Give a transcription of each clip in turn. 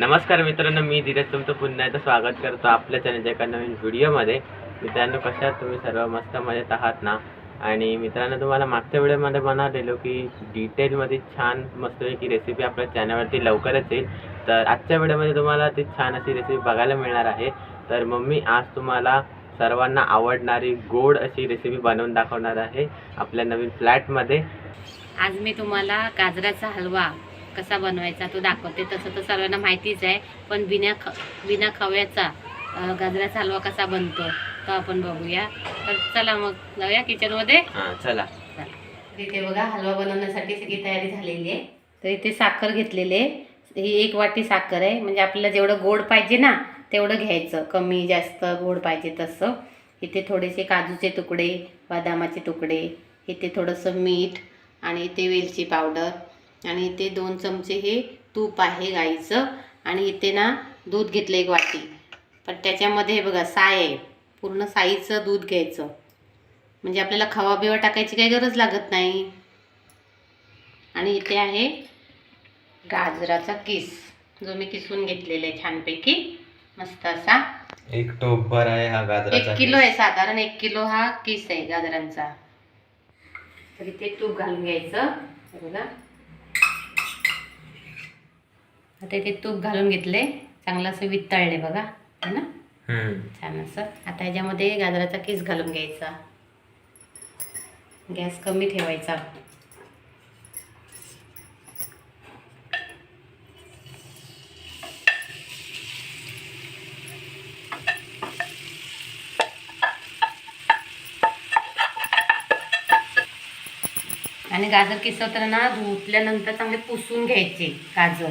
नमस्कार मित्रांनो मी धीरज तुमचं पुन्हा एकदा स्वागत करतो आपल्या चॅनलच्या एका नवीन व्हिडिओमध्ये. मित्रांनो कशा तुम्ही? सर्व मस्त मजेत आहात ना? आणि मित्रांनो तुम्हाला मागच्या व्हिडिओमध्ये म्हणालेलो की डिटेलमध्ये छान मस्तपैकी रेसिपी आपल्या चॅनलवरती लवकरच येईल. तर आजच्या व्हिडिओमध्ये तुम्हाला ती छान अशी रेसिपी बघायला मिळणार आहे. तर मम्मी आज तुम्हाला सर्वांना आवडणारी गोड अशी रेसिपी बनवून दाखवणार आहे आपल्या नवीन फ्लॅटमध्ये आज मी तुम्हाला गाजराचा हलवा कसा बनवायचा तो दाखवते. तसं तर सर्वांना माहितीच आहे पण बिना ख बिना खव्याचा गाजराचा हलवा कसा बनतो तो आपण बघूया. तर चला मग जाऊया किचनमध्ये हां चला. इथे बघा हलवा बनवण्यासाठी सगळी तयारी झालेली आहे. तर इथे साखर घेतलेली आहे. ही एक वाटी साखर आहे. म्हणजे आपल्याला जेवढं गोड पाहिजे ना तेवढं घ्यायचं. कमी जास्त गोड पाहिजे तसं. इथे थोडेसे काजूचे तुकडे बदामाचे तुकडे इथे थोडंसं मीठ आणि इथे वेलची पावडर. आणि इथे दोन चमचे हे तूप आहे गाईचं. आणि इथे ना दूध घेतलं एक वाटी. पण त्याच्यामध्ये हे बघा साय आहे. पूर्ण साईचं दूध घ्यायचं. म्हणजे आपल्याला खवा बिवा टाकायची काही गरज लागत नाही. आणि इथे आहे गाजराचा किस जो मी किसून घेतलेला आहे छानपैकी. मस्त असा. एक टोपभर आहे हा गाजराचा एक किलो आहे साधारण एक किलो हा किस आहे गाजरांचा. तर इथे तूप घालून घ्यायचं. बघा. आता इथे तूप घालून घेतले. चांगलं असं वितळले बघा. है ना. छान असं. आता ह्याच्यामध्ये गाजराचा किस घालून घ्यायचा. गॅस कमी ठेवायचा. आणि गाजर किसवताना ना धुतल्यानंतर चांगले पुसून घ्यायचे गाजर.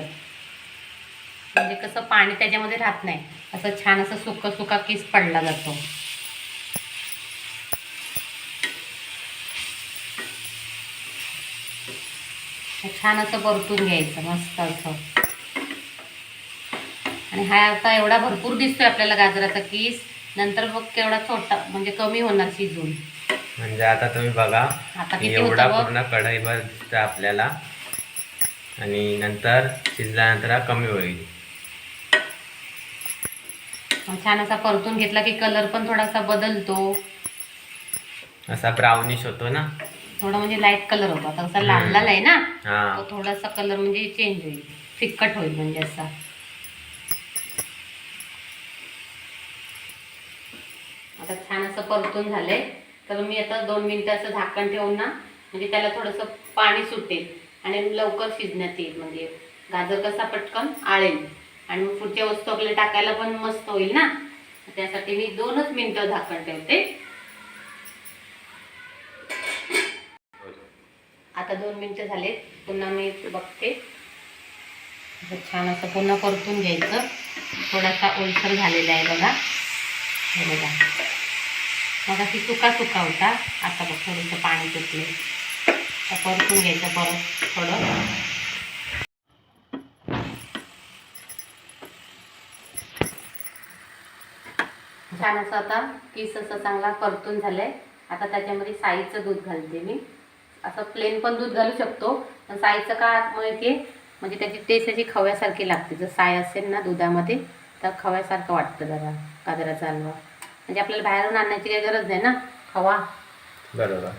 म्हणजे कसं पाणी त्याच्यामध्ये राहत नाही. असं छान असं सुका सुका किस पडला जातो. छान असं परतून घ्यायचं मस्त असं. आणि हा आता एवढा भरपूर दिसतोय आपल्याला गाजराचा किस. नंतर मग केवढा छोटा म्हणजे कमी होणार शिजून. म्हणजे आता तुम्ही बघा एवढा. पूर्ण कढईभर दिसतं आपल्याला. आणि नंतर शिजल्यानंतर कमी होईल. छान असा परतून घेतला की कलर पण थोडासा बदलतो. असा ब्राउनिश होतो ना? थोडा म्हणजे लाइट कलर होतो. आता कसा लाल लाल आहे ना? तो थोडासा कलर म्हणजे चेंज होईल. फिक्कट होईल म्हणजे असा. आता छान असं परतून झालंय. तर मी आता दोन मिनिटं असं झाकण ठेवून ना म्हणजे त्याला थोडंसं पाणी सुटेल. आणि लवकर शिजण्यात येईल. म्हणजे गाजर कसा पटकन आळेल. आणि मग पुढच्या वस्तू आपल्याला टाकायला पण मस्त होईल ना? त्यासाठी मी दोनच मिनटं झाकण ठेवते. आता दोन मिनटं झालेत. पुन्हा मी बघते. छान असं पुन्हा परतून घ्यायचं. थोडासा ओलसर झालेला आहे बघा. हे बघा. मग अशी सुका सुका होता. आता बघ थोडंसं पाणी सुटले तर परतून घ्यायचं परत थोडं. छान असं आता पीस असं चांगला परतून झालंय. आता त्याच्यामध्ये साईचं दूध घालते मी. असं प्लेन पण दूध घालू शकतो पण साईचं का माहिती म्हणजे त्याची टेस्ट अशी खव्यासारखी लागते. जर साय असेल ना दुधामध्ये तर खव्यासारखं वाटतं जरा गाजराचा हलवा. म्हणजे आपल्याला बाहेरून आणण्याची काही गरज नाही ना खवा. बरोबर.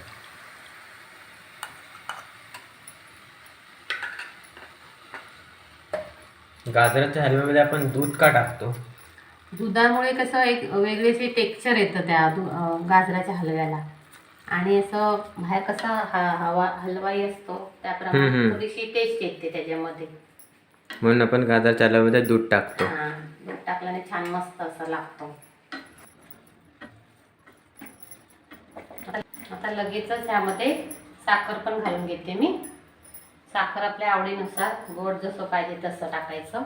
गाजराच्या हलव्यामध्ये आपण दूध का टाकतो? दुधामुळे कसं एक वेगळीशी टेक्स्चर येतं त्या दु गाजराच्या हलव्याला. आणि असं बाहेर कसा हा हवा हलवाई असतो त्याप्रमाणे हम्म. थोडीशी टेस्ट येते त्याच्यामध्ये. म्हणून आपण गाजराच्या हलव्यामध्ये दूध टाकतो. हा दूध टाकल्याने छान मस्त असं लागतो. आता- आता लगेचच ह्यामध्ये साखर पण घालून घेते मी. साखर आपल्या आवडीनुसार गोड जसं पाहिजे तसं टाकायचं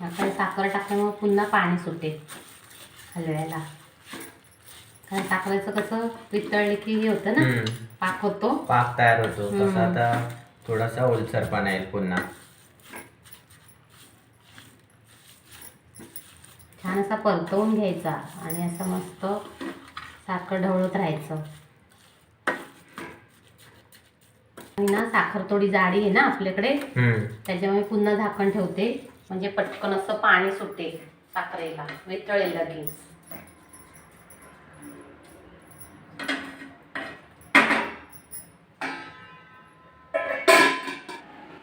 आता हे साखर टाकल्यामुळे पुन्हा पाणी सुटेल हलव्याला कारण साखरेचं कसं वितळले की हे होतं ना हम्म. पाक होतो पाक तयार होतो. तसा आता थोडासा ओलसरपणा येईल पुन्हा छान असा परतवून घ्यायचा आणि असं मस्त साखर ढवळत राहायचं आणि ना साखर थोडी जाडी आहे ना आपल्याकडे हम्म. त्याच्यामुळे पुन्हा झाकण ठेवते म्हणजे पटकन असं पाणी सुटेल साखरेला वितळेल लगेच.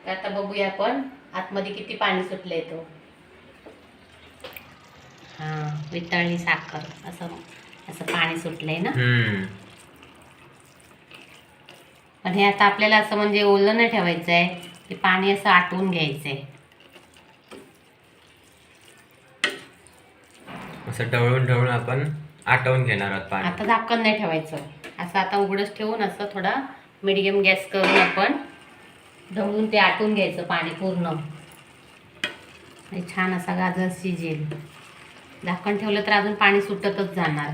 आता बघूया आपण आतमध्ये किती पाणी सुटलंय तो. हा वितळली साखर असं असं पाणी सुटलंय ना. पण हे आता आपल्याला असं म्हणजे ओलं नाही ठेवायचं आहे ते पाणी असं आटवून घ्यायचं असं ढवळून ढवळून आपण आटवून घेणार आहोत पाणी. आता झाकण नाही ठेवायचं. असं आता उघडच ठेवून असं थोडा मिडियम गॅस करून आपण ढवळून ते आटून घ्यायचं पाणी पूर्ण. आणि छान असा गाजर शिजेल. झाकण ठेवलं तर अजून पाणी सुटतच जाणार.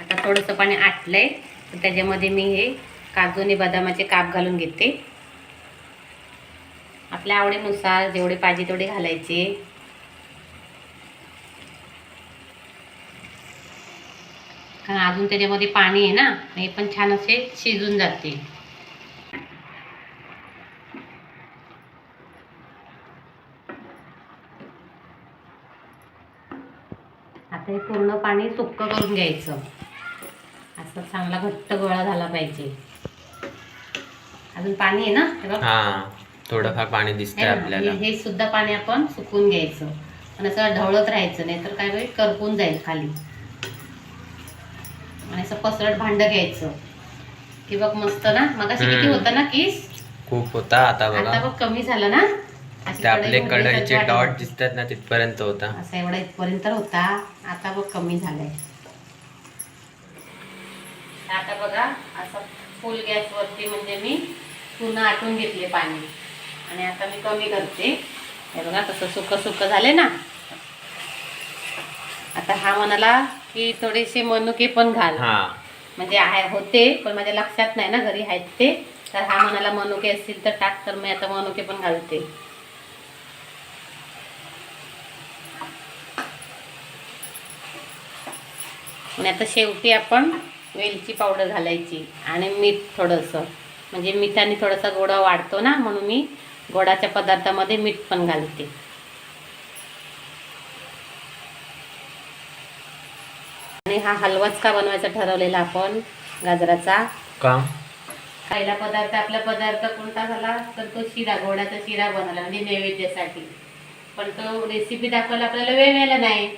आता थोडंसं पाणी आटलंय. त्याच्यामध्ये मी हे काजू आणि बदामाचे काप घालून घेते. आपल्या आवडीनुसार जेवढे पाहिजे तेवढे घालायचे. कारण अजून त्याच्यामध्ये पाणी आहे ना हे पण छान असे शिजून जाते. आता हे पूर्ण पाणी सुक्क करून घ्यायचं. असं चांगला घट्ट गोळा झाला पाहिजे. अजून पाणी आहे ना? हे बघ. हा थोडंफार पाणी दिसतंय हे बघ, आपल्याला. हे हे सुद्धा पाणी आपण सुकून घ्यायचं. आणि असं ढवळत राहायचं नाही तर काय होईल? करपून जाईल खाली. आणि असं पसरट भांड घ्यायचं. की बघ मस्त ना? मग किती हम्म. होतं ना किस? खूप होता आता आता बघा बघ कमी झालं ना? अशी ते आपले कढई कढईचे डॉट होती. दिसतात ना तिथपर्यंत होता. असं एवढा इथपर्यंत होता. आता बघ कमी झालंय. आता बघा असं फुल गॅसवरती म्हणजे मी पुन्हा आटून घेतले पाणी. आणि आता मी कमी करते. हे बघा कसं सुकं सुकं झाले ना. आता हा म्हणाला की थोडेसे मनुके पण घाल. म्हणजे आहे होते पण माझ्या लक्षात नाही ना घरी आहेत ते. तर हा म्हणाला मनुके असतील तर टाक तर मी आता मनुके पण घालते. आणि आता शेवटी आपण वेलची पावडर घालायची आणि मीठ थोडंसं. म्हणजे मिठाने थोडासा गोडा वाढतो ना म्हणून मी गोडाच्या पदार्थामध्ये मीठ पण घालते. आणि हा हलवाच का बनवायचा ठरवलेला आपण गाजराचा. का? पहिला पदार्थ आपला पदार्थ कोणता झाला तर तो शिरा गोडाचा शिरा बनवला म्हणजे नैवेद्यासाठी. पण तो रेसिपी दाखवायला आपल्याला वेळ मिळाला नाही.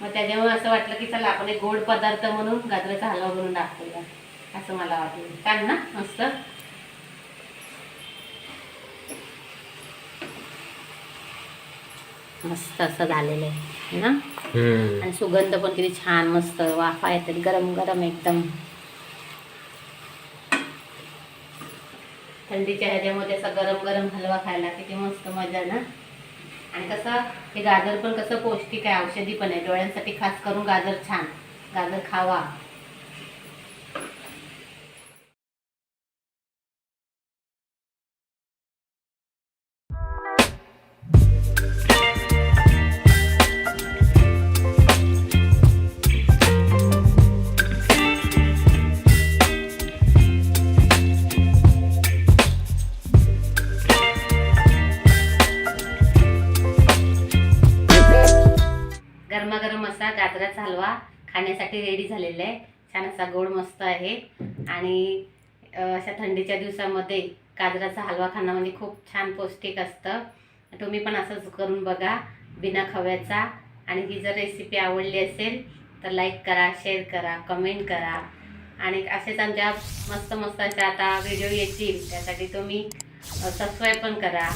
मग त्याच्यामुळे असं वाटलं की चला आपण एक गोड पदार्थ म्हणून गाजराचा हलवा बनवून दाखवूया असं मला वाटलं. छान ना? मस्त? मस्त असं झालेलं आहे ना? आणि सुगंध पण किती छान मस्त. वाफा येतात गरम गरम एकदम. थंडीच्या ह्याच्यामध्ये असा गरम गरम हलवा खायला किती मस्त मजा ना? आणि कसं हे गाजर पण कसं पौष्टिक आहे औषधी पण आहे. डोळ्यांसाठी खास करून गाजर छान. गाजर खावा. गाजराचा हलवा खाण्यासाठी रेडी झालेला आहे. छान असा गोड मस्त आहे. आणि अशा थंडीच्या दिवसामध्ये गाजराचा हलवा खाणं म्हणजे खूप छान पौष्टिक असतं. तुम्ही पण असंच करून बघा बिना खव्याचा. आणि ही जर रेसिपी आवडली असेल तर लाईक करा शेअर करा कमेंट करा. आणि असेच आमच्या मस्त मस्त अशा आता व्हिडिओ येतील त्यासाठी तुम्ही सबस्क्राईब पण करा.